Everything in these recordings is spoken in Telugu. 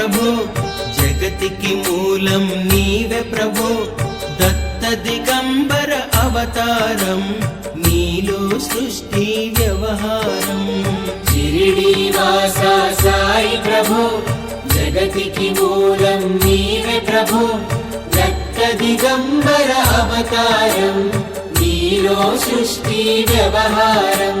సాయి ప్రభో. జగతికి మూలం నీవే ప్రభో. దత్త దిగంబర అవతారం నీలో సృష్టి వ్యవహారం. షిరిడి వాస సాయి ప్రభు జగతికి మూలం నీవే ప్రభు. దత్త దిగంబర అవతారం నీలో సృష్టి వ్యవహారం.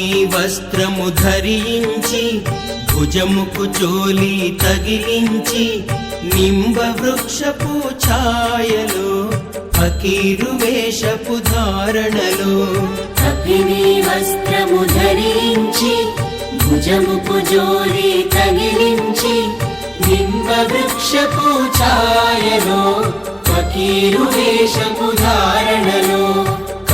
కపిని వస్త్రము ధరించి భుజముకు చోలి తగిలించి నింబ వృక్షపు ఛాయలో ఫకీరు వేషపు ధారణలో. కపిని వస్త్రము ధరించి భుజముకు జోలి తగిలించి నింబ వృక్షపు ఛాయలో ఫకీరు వేషపు ధారణలో.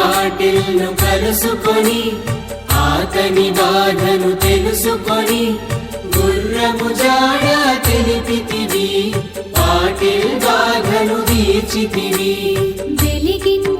చాంద్ పాటిల్ను కలుసుకొని ఆతని బాధను తెలుసుకొని గుర్రము జాడ తెలిపితివి పాటిల్ బాధను తీర్చితివి. వెలిగింది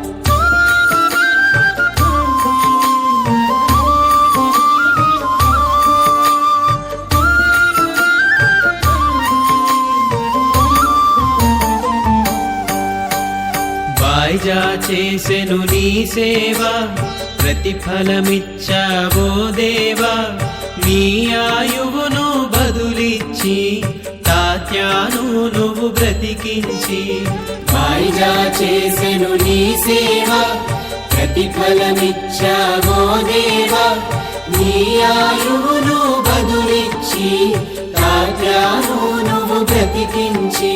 వాయిజా చేసెను నీ సేవ ప్రతిఫలమిచ్చావో దేవా నీ ఆయువును బదులిచ్చి తాత్యాను నువ్వు బ్రతికించి. వాయిజా చేసెను నీ సేవ ప్రతిఫలమిచ్చావో దేవా నీ ఆయువును బదులిచ్చి తాత్యాను నువ్వు బ్రతికించి.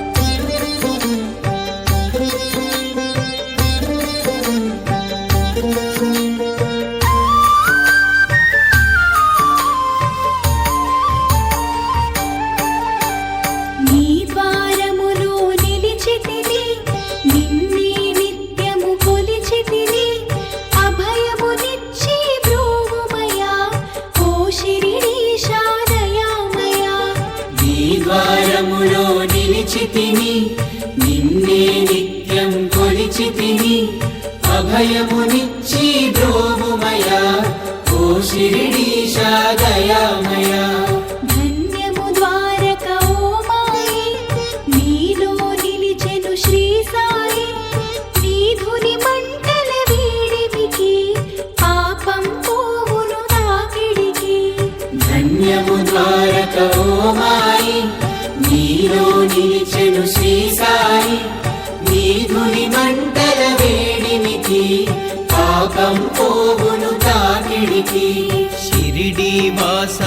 ద్వారములో నిలిచి తిని నిన్నే నిత్యం కొలిచి తిని అభయమునిచ్చి ద్రోవుమయా ఓ శిరిడీశా దయామయా.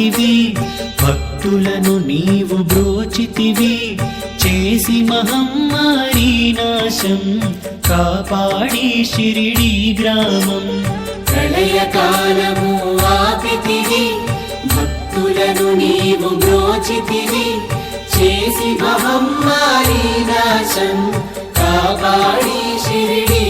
ఆపితివి భక్తులను నీవు బ్రోచితివి. చేసి మహమ్మారి నాశం. కాపాడి షిరిడి గ్రామం. ప్రళయకాలము ఆపితివి. భక్తులను నీవు బ్రోచితివి. చేసి మహమ్మారి నాశం. కాపాడి షిరిడి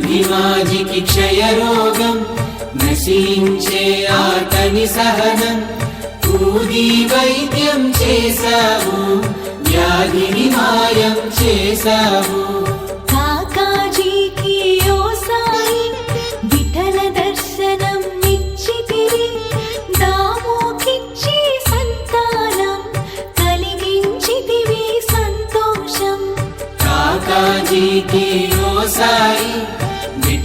భక్తభిమాజికి క్షయరోగం నశించే ఆతని సహనం ఊది వైద్యం చేశావు వ్యాధిని మాయం చేశావు. కాకాజీకి ఓ సాయి విఠల దర్శనం ఇచ్చితిరి దామోకిచ్చి సంతానం కలిగించితివి సంతోషం. కాకాజీకి ఓ సాయి